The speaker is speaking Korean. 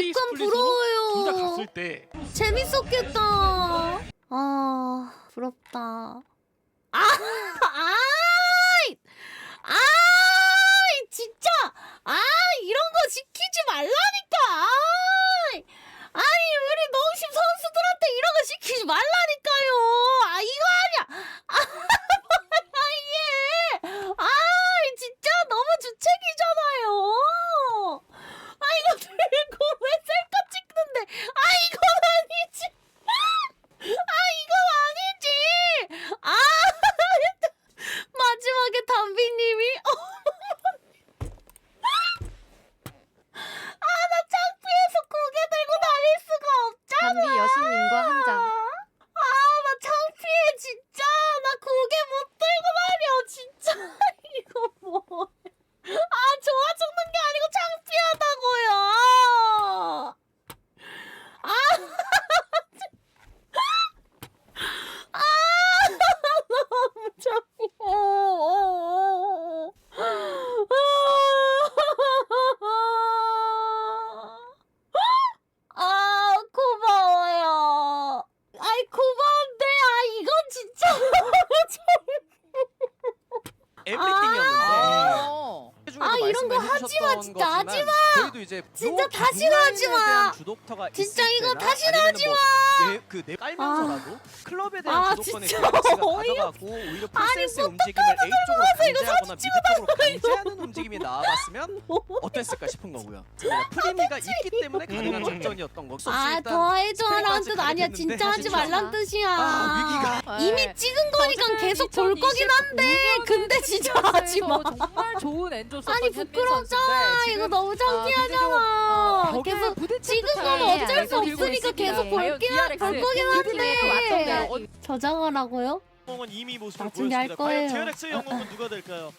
둘다 부러워요. 갔을 때 재밌었겠다. 아 부럽다. 아 아이 아이 진짜 아 이런 거 시키지 말라니까. 아이. 아니 우리 농심 선수들한테 이런 거 시키지 말라니까요. 아 이거 아니야. 아 뭐야 이게. 아이 진짜 너무 주책이잖아요. 아 이거 들고 왜 셀카 찍는데? 아 이건 아니지. 아 이건 아니지. 아 마지막에 담비님이 아나 창피해서 고개 들고 다닐 수가 없잖아. 담비 여신님과 한 장. 아나 창피해 진짜. 나 고개 못 들고 다녀 진짜. 이거 뭐? 아 좋아 죽는 게 아니고 창피하다고요. 아. 아 너무 창피해. 아 고마워요. 아이 고마운데 아 이건 진짜 에브리띵이었는데 어. 아, 이런 거 하지 마, 진짜 하지 마. 저희도 이제 진짜 요 다시는 하지 마. 대한 주도터가 진짜 있을 이거 때나 다시는 아니면은 하지 뭐 예, 그 내 깔면서라도 클럽에 대한 아, 주도권을 진짜 갤럭시가 어이없- 가져가고 오히려 아니, 프로세스의 움직임을 A 쪽으로 강제하거나 미드 쪽으로 강제하는 움직임이 나와봤으면 어땠을까 싶은 거고요. 그러니까 프리미가 있기 때문에 가능한 작전이었던 거. 아더 해줘 하라는 뜻 아니야 진짜 하지. 말란 뜻이야 아, 위기가. 이미 찍은 거니까 계속 볼 거긴 한데 근데 진짜 하지 마 정말 좋은 엔조서. 아니 부끄럽잖아 이거 너무 창피하잖아 어, 계속 찍은 건 어쩔 수 없으니까. 계속 볼긴 볼 거긴 그 한데 어- 저장하라고요? 영웅은 이미 모습을 나중에 할 보였습니다. 과연 거예요. DRX의 영웅은 누가 될까요?